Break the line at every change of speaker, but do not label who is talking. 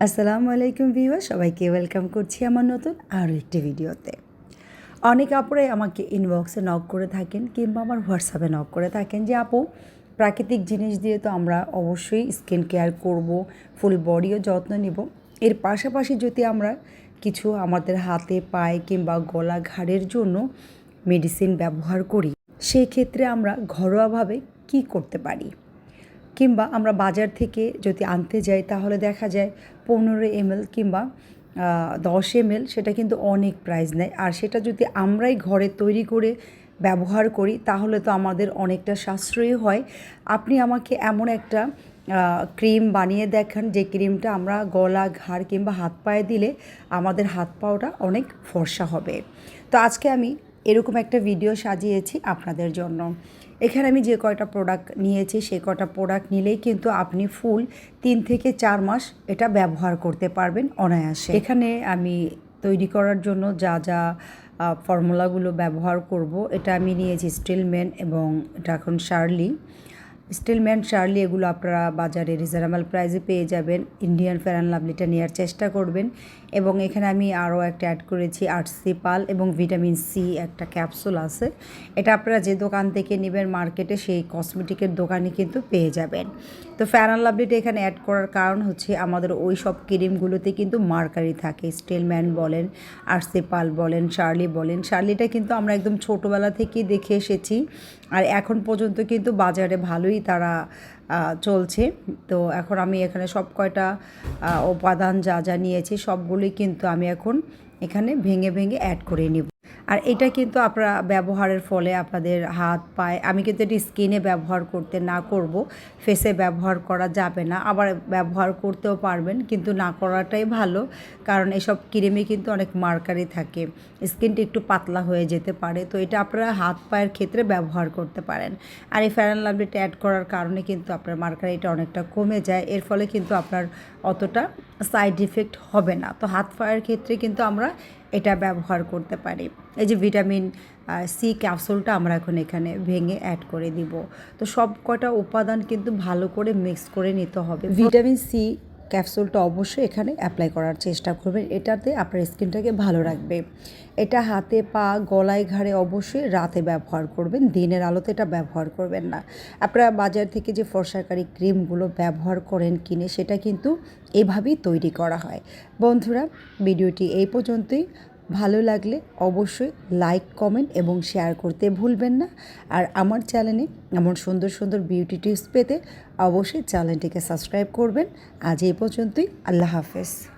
আসসালামু আলাইকুম ভিউয়ার সবাইকে ওয়েলকাম করছি আমার নতুন আরও একটি ভিডিওতে। অনেক আপুরে আমাকে ইনবক্সে নক করে থাকেন কিংবা আমার হোয়াটসঅ্যাপে নক করে থাকেন যে, আপু, প্রাকৃতিক জিনিস দিয়ে তো আমরা অবশ্যই স্কিন কেয়ার করব ফুল বডিও যত্ন নিব। এর পাশাপাশি যদি আমরা কিছু আমাদের হাতে পায়ে কিংবা গলা ঘাড়ের জন্য মেডিসিন ব্যবহার করি সেই ক্ষেত্রে আমরা ঘরোয়াভাবে কি করতে পারি? কিংবা আমরা বাজার থেকে যদি আনতে যাই, তাহলে দেখা যায় পনেরো এমএল কিংবা দশ এমএল সেটা কিন্তু অনেক প্রাইস নেয়। আর সেটা যদি আমরাই ঘরে তৈরি করে ব্যবহার করি, তাহলে তো আমাদের অনেকটা সাশ্রয়ী হয়। আপনি আমাকে এমন একটা ক্রিম বানিয়ে দেখান, যে ক্রিমটা আমরা গলা, ঘাড় কিংবা হাত পায়ে দিলে আমাদের হাত পাওটা অনেক ফর্সা হবে। তো আজকে আমি এরকম একটা ভিডিও সাজিয়েছি আপনাদের জন্য। এখানে আমি যে কয়টা প্রোডাক্ট নিয়েছি, সে কয়টা প্রোডাক্ট নিলেই কিন্তু আপনি ফুল তিন থেকে চার মাস এটা ব্যবহার করতে পারবেন অনায়াসে। এখানে আমি তৈরি করার জন্য যা যা ফর্মুলাগুলো ব্যবহার করব, এটা আমি নিয়েছি স্টিলম্যান এবং এটা এখন শার্লি স্টিলম্যান শার্লি এগুলো আপনারা বাজারে রিজনেবল প্রাইসে পেয়ে যাবেন। ইন্ডিয়ান ফেয়ার অ্যান্ড লাভলিটা নেওয়ার চেষ্টা করবেন। এবং এখানে আমি আরও একটা অ্যাড করেছি আর্টসি পাল এবং ভিটামিন সি একটা ক্যাপসুল আছে। এটা আপনারা যে দোকান থেকে নেবেন মার্কেটে, সেই কসমেটিকের দোকানে কিন্তু পেয়ে যাবেন। তো ফেয়ার অ্যান্ড লাভলিটা এখানে অ্যাড করার কারণ হচ্ছে আমাদের ওই সব ক্রিমগুলোতে কিন্তু মার্কারি থাকে। স্টিলম্যান বলেন আর্টসি পাল বলেন শার্লি বলেন। শার্লিটা কিন্তু আমরা একদম ছোটোবেলা থেকেই দেখে এসেছি। আর এখন পর্যন্ত কিন্তু বাজারে ভালোই তারা চলছে। তো এখন আমি এখানে সব কয়টা উপাদান যা যা নিয়েছি সবগুলোই কিন্তু আমি এখন এখানে ভেঙে ভেঙে অ্যাড করে নিব। আর এটা কিন্তু আপনারা ব্যবহারের ফলে আপনাদের হাত, পায়ে, আমি কিন্তু এটি স্কিনে ব্যবহার করতে না করব ফেসে ব্যবহার করা যাবে না। আবার ব্যবহার করতেও পারবেন, কিন্তু না করাটাই ভালো, কারণ এসব ক্রিমে কিন্তু অনেক মার্কারি থাকে। স্কিনটা একটু পাতলা হয়ে যেতে পারে, তো এটা আপনারা হাত, পায়ের ক্ষেত্রে ব্যবহার করতে পারেন। আর এই ফ্যান লাভলিটা অ্যাড করার কারণে কিন্তু আপনার মার্কারিটা অনেকটা কমে যায়, এর ফলে কিন্তু আপনার অতটা সাইড ইফেক্ট হবে না। তো হাত পায়ের ক্ষেত্রে কিন্তু আমরা এটা ব্যবহার করতে পারি। এই যে ভিটামিন সি ক্যাপসুলটা আমরা এখন এখানে ভেঙে অ্যাড করে দিব। তো সব কটা উপাদান কিন্তু ভালো করে মিক্স করে নিতে হবে। ভিটামিন সি ক্যাপসুলটা অবশ্যই এখানে অ্যাপ্লাই করার চেষ্টা করবেন। এটাতে আপনার স্কিনটাকে ভালো রাখবে। এটা হাতে, পা, গলায়, ঘাড়ে অবশ্যই রাতে ব্যবহার করবেন। দিনের আলোতে এটা ব্যবহার করবেন না। আপনারা বাজার থেকে যে ফর্সাকারী ক্রিমগুলো ব্যবহার করেন কিনে, সেটা কিন্তু এভাবেই তৈরি করা হয়। বন্ধুরা, ভিডিওটি এই পর্যন্তই। ভালো লাগলে অবশ্যই লাইক কমেন্ট এবং শেয়ার করতে ভুলবেন না। আর আমার চ্যানেলে এমন সুন্দর সুন্দর বিউটি টিপস পেতে অবশ্যই চ্যানেলটিকে সাবস্ক্রাইব করবেন। আজ এই পর্যন্তই, আল্লাহ হাফেজ।